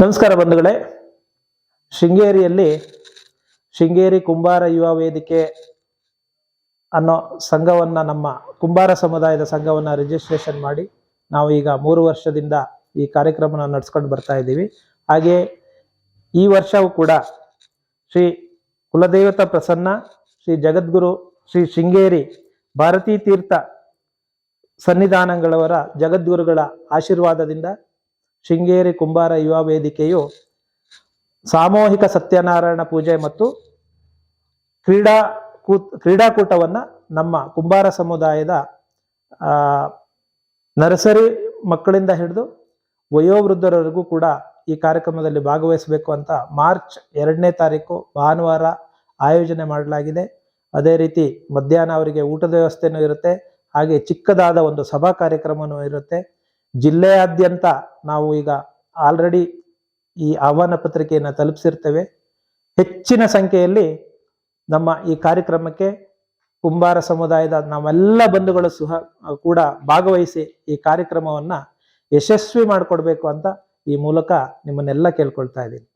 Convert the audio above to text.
ನಮಸ್ಕಾರ ಬಂಧುಗಳೇ. ಶೃಂಗೇರಿಯಲ್ಲಿ ಶೃಂಗೇರಿ ಕುಂಬಾರ ಯುವ ವೇದಿಕೆ ಅನ್ನೋ ಸಂಘವನ್ನು ನಮ್ಮ ಕುಂಬಾರ ಸಮುದಾಯದ ಸಂಘವನ್ನು ರಿಜಿಸ್ಟ್ರೇಷನ್ ಮಾಡಿ ನಾವು ಈಗ ಮೂರು ವರ್ಷದಿಂದ ಈ ಕಾರ್ಯಕ್ರಮನ ನಡೆಸ್ಕೊಂಡು ಬರ್ತಾ ಇದ್ದೀವಿ. ಹಾಗೆ ಈ ವರ್ಷವೂ ಕೂಡ ಶ್ರೀ ಕುಲದೇವತ ಪ್ರಸನ್ನ, ಶ್ರೀ ಜಗದ್ಗುರು, ಶ್ರೀ ಶೃಂಗೇರಿ ಭಾರತೀ ತೀರ್ಥ ಸನ್ನಿಧಾನಗಳವರ ಜಗದ್ಗುರುಗಳ ಆಶೀರ್ವಾದದಿಂದ ಶೃಂಗೇರಿ ಕುಂಬಾರ ಯುವ ವೇದಿಕೆಯು ಸಾಮೂಹಿಕ ಸತ್ಯನಾರಾಯಣ ಪೂಜೆ ಮತ್ತು ಕ್ರೀಡಾ ಕೂತ್, ಕ್ರೀಡಾಕೂಟವನ್ನು ನಮ್ಮ ಕುಂಬಾರ ಸಮುದಾಯದ ನರ್ಸರಿ ಮಕ್ಕಳಿಂದ ಹಿಡಿದು ವಯೋವೃದ್ಧರವರೆಗೂ ಕೂಡ ಈ ಕಾರ್ಯಕ್ರಮದಲ್ಲಿ ಭಾಗವಹಿಸಬೇಕು ಅಂತ ಮಾರ್ಚ್ ಎರಡನೇ ತಾರೀಕು ಭಾನುವಾರ ಆಯೋಜನೆ ಮಾಡಲಾಗಿದೆ. ಅದೇ ರೀತಿ ಮಧ್ಯಾಹ್ನ ಅವರಿಗೆ ಊಟದ ವ್ಯವಸ್ಥೆನೂ ಇರುತ್ತೆ. ಹಾಗೆ ಚಿಕ್ಕದಾದ ಒಂದು ಸಭಾ ಕಾರ್ಯಕ್ರಮನೂ ಇರುತ್ತೆ. ಜಿಲ್ಲೆಯಾದ್ಯಂತ ನಾವು ಈಗ ಆಲ್ರೆಡಿ ಈ ಆಹ್ವಾನ ಪತ್ರಿಕೆಯನ್ನು ತಲುಪಿಸಿರ್ತೇವೆ. ಹೆಚ್ಚಿನ ಸಂಖ್ಯೆಯಲ್ಲಿ ನಮ್ಮ ಈ ಕಾರ್ಯಕ್ರಮಕ್ಕೆ ಕುಂಬಾರ ಸಮುದಾಯದ ನಾವೆಲ್ಲ ಬಂಧುಗಳು ಸಹ ಕೂಡ ಭಾಗವಹಿಸಿ ಈ ಕಾರ್ಯಕ್ರಮವನ್ನು ಯಶಸ್ವಿ ಮಾಡಿಕೊಡ್ಬೇಕು ಅಂತ ಈ ಮೂಲಕ ನಿಮ್ಮನ್ನೆಲ್ಲ ಕೇಳ್ಕೊಳ್ತಾ ಇದ್ದೀನಿ.